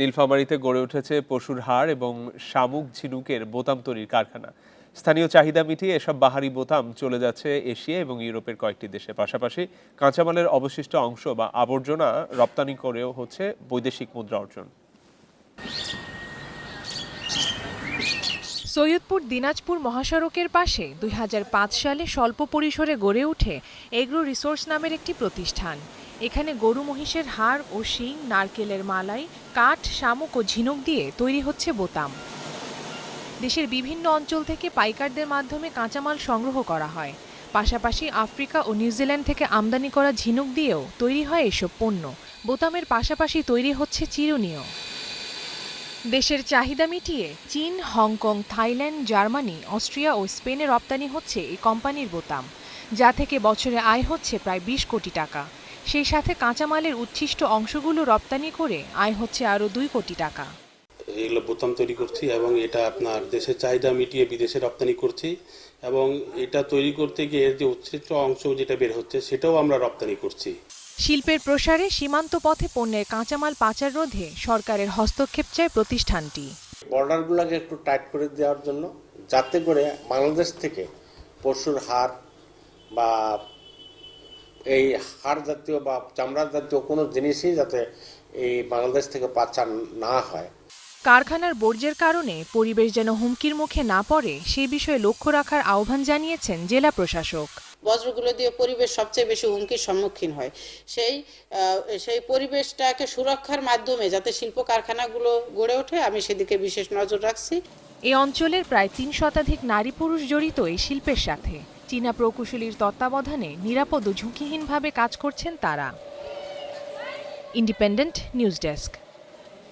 নীলফামারীতে গড়ে উঠেছে পশুর হাড় এবং শামুক ঝিনুকের বোতাম তৈরির কারখানা। স্থানীয় চাহিদা মিটিয়ে এসব বাহারি বোতাম চলে যাচ্ছে এশিয়া এবং ইউরোপের কয়েকটি দেশে। পাশাপাশি কাঁচামালের অবশিষ্ট অংশ বা আবর্জনা রপ্তানি করেও হচ্ছে বৈদেশিক মুদ্রা অর্জন। সৈয়দপুর, দিনাজপুর মহাসড়কের পাশে দুই হাজার পাঁচ সালে স্বল্প পরিসরে গড়ে ওঠে এগ্রো রিসোর্স নামের একটি প্রতিষ্ঠান। এখানে গরু মহিষের হাড় ও শিং, নারকেলের মালাই, কাঠ, শামুক ও ঝিনুক দিয়ে তৈরি হচ্ছে বোতাম। দেশের বিভিন্ন অঞ্চল থেকে পাইকারদের মাধ্যমে কাঁচামাল সংগ্রহ করা হয়। পাশাপাশি আফ্রিকা ও নিউজিল্যান্ড থেকে আমদানি করা ঝিনুক দিয়েও তৈরি হয় এসব পণ্য। বোতামের পাশাপাশি তৈরি হচ্ছে চিরুনিও। দেশের চাহিদা মিটিয়ে চীন, Hong Kong, Thailand, Germany, Austria ও স্পেনে রপ্তানি হচ্ছে এই কোম্পানির বোতাম, যা থেকে বছরে আয় হচ্ছে প্রায় বিশ কোটি টাকা। সেই সাথে কাঁচামালের উচ্ছিষ্ট অংশগুলো রপ্তানি করে আয় হচ্ছে আরও দুই কোটি টাকা। এগুলো বোতাম তৈরি করছি এবং এটা আপনার দেশের চাহিদা মিটিয়ে বিদেশে রপ্তানি করছি এবং এটা তৈরি করতে গিয়ে এর যে উচ্ছিষ্ট অংশ যেটা বের হচ্ছে সেটাও আমরা রপ্তানি করছি। শিল্পের প্রসারে সীমান্ত পথে পণ্যের কাঁচামাল পাচার রোধে সরকারের হস্তক্ষেপ চায় প্রতিষ্ঠানটি। বর্ডারগুলোকে একটু টাইট করে দেওয়ার জন্য যাতে করে বাংলাদেশ থেকে পশুর হার বা এই হাড় জাতীয় বা চামড়া জাতীয় কোনো জিনিসই যাতে এই বাংলাদেশ থেকে পাচার না হয়। কারখানার বর্জ্যের কারণে পরিবেশ যেন হুমকির মুখে না পড়ে সেই বিষয়ে লক্ষ্য রাখার আহ্বান জানিয়েছেন জেলা প্রশাসক। বজ্রগুলো দিয়ে পরিবেশ সবচেয়ে বেশি হুমকির সম্মুখীন হয়। সেই সেই পরিবেশটাকে সুরক্ষার মাধ্যমে যাতে শিল্প কারখানাগুলো গড়ে ওঠে আমি সেদিকে বিশেষ নজর রাখছি। এই অঞ্চলের প্রায় তিন শতাধিক নারী পুরুষ জড়িত এই শিল্পের সাথে। চীনা প্রকৌশলীর তত্ত্বাবধানে নিরাপদ ও ঝুঁকিহীনভাবে কাজ করছেন তারা। Independent News Desk.